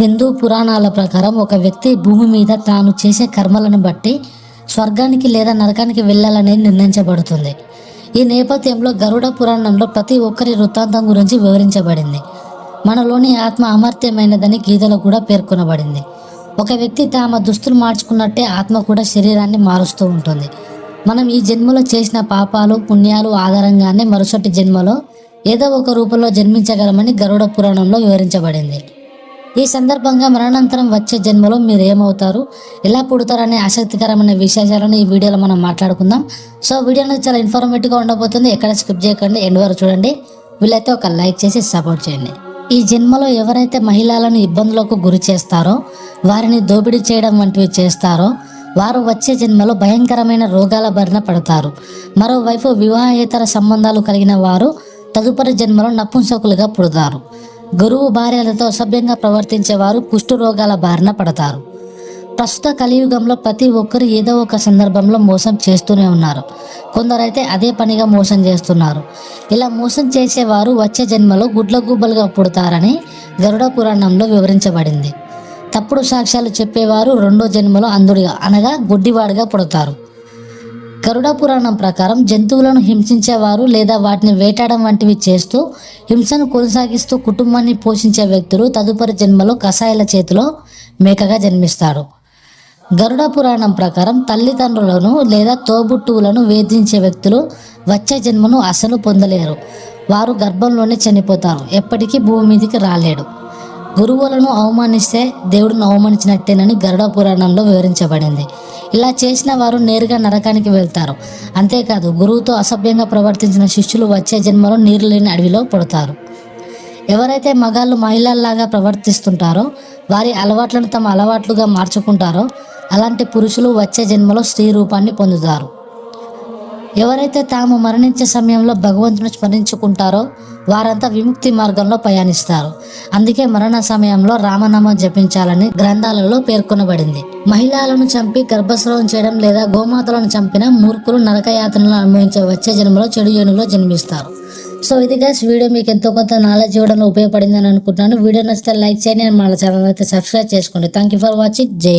హిందూ పురాణాల ప్రకారం ఒక వ్యక్తి భూమి మీద తాను చేసే కర్మలను బట్టి స్వర్గానికి లేదా నరకానికి వెళ్ళాలనేది నిర్ణయించబడుతుంది. ఈ నేపథ్యంలో గరుడ పురాణంలో ప్రతి ఒక్కరి వృత్తాంతం గురించి వివరించబడింది. మనలోని ఆత్మ అమర్త్యమైనదని గీతలో కూడా పేర్కొనబడింది. ఒక వ్యక్తి తమ దుస్తులు మార్చుకున్నట్టే ఆత్మ కూడా శరీరాన్ని మారుస్తూ ఉంటుంది. మనం ఈ జన్మలో చేసిన పాపాలు పుణ్యాలు ఆధారంగానే మరుసటి జన్మలో ఏదో ఒక రూపంలో జన్మించగలమని గరుడ పురాణంలో వివరించబడింది. ఈ సందర్భంగా మరణానంతరం వచ్చే జన్మలో మీరు ఏమవుతారు? ఎలా పుడతారనే ఆసక్తికరమైన విశేషాలను ఈ వీడియోలో మనం మాట్లాడుకుందాం. సో వీడియో అనేది చాలా ఇన్ఫర్మేటివ్గా ఉండబోతుంది. ఎక్కడ స్కిప్ చేయకండి ఎండ్ వరకు చూడండి. వీళ్ళైతే ఒక లైక్ చేసి సపోర్ట్ చేయండి. ఈ జన్మలో ఎవరైతే మహిళలను ఇబ్బందులకు గురి చేస్తారో వారిని దోపిడీ చేయడం వంటివి చేస్తారో వారు వచ్చే జన్మలో భయంకరమైన రోగాల బారిన పడతారు. మరోవైపు వివాహేతర సంబంధాలు కలిగిన వారు తదుపరి జన్మలో నపుంసకులుగా పుడతారు. గురువు భార్యలతో అసభ్యంగా ప్రవర్తించేవారు కుష్ఠరోగాల బారిన పడతారు. ప్రస్తుత కలియుగంలో ప్రతి ఒక్కరు ఏదో ఒక సందర్భంలో మోసం చేస్తూనే ఉన్నారు. కొందరైతే అదే పనిగా మోసం చేస్తున్నారు. ఇలా మోసం చేసేవారు వచ్చే జన్మలో గుడ్ల పుడతారని గరుడ పురాణంలో వివరించబడింది. తప్పుడు సాక్ష్యాలు చెప్పేవారు రెండో జన్మలో అంధుడిగా అనగా గుడ్డివాడిగా పుడతారు. గరుడ పురాణం ప్రకారం జంతువులను హింసించేవారు లేదా వాటిని వేటాడడం వంటివి చేస్తూ హింసను కొనసాగిస్తూ కుటుంబాన్ని పోషించే వ్యక్తులు తదుపరి జన్మలో కషాయాల చేతిలో మేకగా జన్మిస్తారు. గరుడ పురాణం ప్రకారం తల్లిదండ్రులను లేదా తోబుట్టువులను వేధించే వ్యక్తులు వచ్చే జన్మను అసలు పొందలేరు. వారు గర్భంలోనే చనిపోతారు. ఎప్పటికీ భూమి మీదకి రాలేడు. గురువులను అవమానిస్తే దేవుడిని అవమానించినట్టేనని గరుడ పురాణంలో వివరించబడింది. ఇలా చేసిన వారు నేరుగా నరకానికి వెళ్తారు. అంతేకాదు గురువుతో అసభ్యంగా ప్రవర్తించిన శిష్యులు వచ్చే జన్మలో నీరు లేని అడవిలో పుడతారు. ఎవరైతే మగాళ్ళు మహిళల్లాగా ప్రవర్తిస్తుంటారో వారి అలవాట్లను తమ అలవాట్లుగా మార్చుకుంటారో అలాంటి పురుషులు వచ్చే జన్మలో స్త్రీ రూపాన్ని పొందుతారు. ఎవరైతే తాము మరణించే సమయంలో భగవంతుని స్మరించుకుంటారో వారంతా విముక్తి మార్గంలో ప్రయాణిస్తారు. అందుకే మరణ సమయంలో రామనామం జపించాలని గ్రంథాలలో పేర్కొనబడింది. మహిళలను చంపి గర్భస్రావం చేయడం లేదా గోమాతలను చంపిన మూర్ఖులు నరకయాతనలు అనుభవించే వచ్చే జన్మలో చెడు ఏనుగులో జన్మిస్తారు. సో ఇది గైస్ వీడియో మీకు ఎంతో కొంత నాలెడ్జ్ ఇవ్వడంలో ఉపయోగపడిందని అనుకుంటున్నాను. వీడియో నచ్చితే లైక్ చేయండి మన ఛానల్ అయితే సబ్స్క్రైబ్ చేసుకోండి. థ్యాంక్ యూ ఫర్ వాచింగ్ జై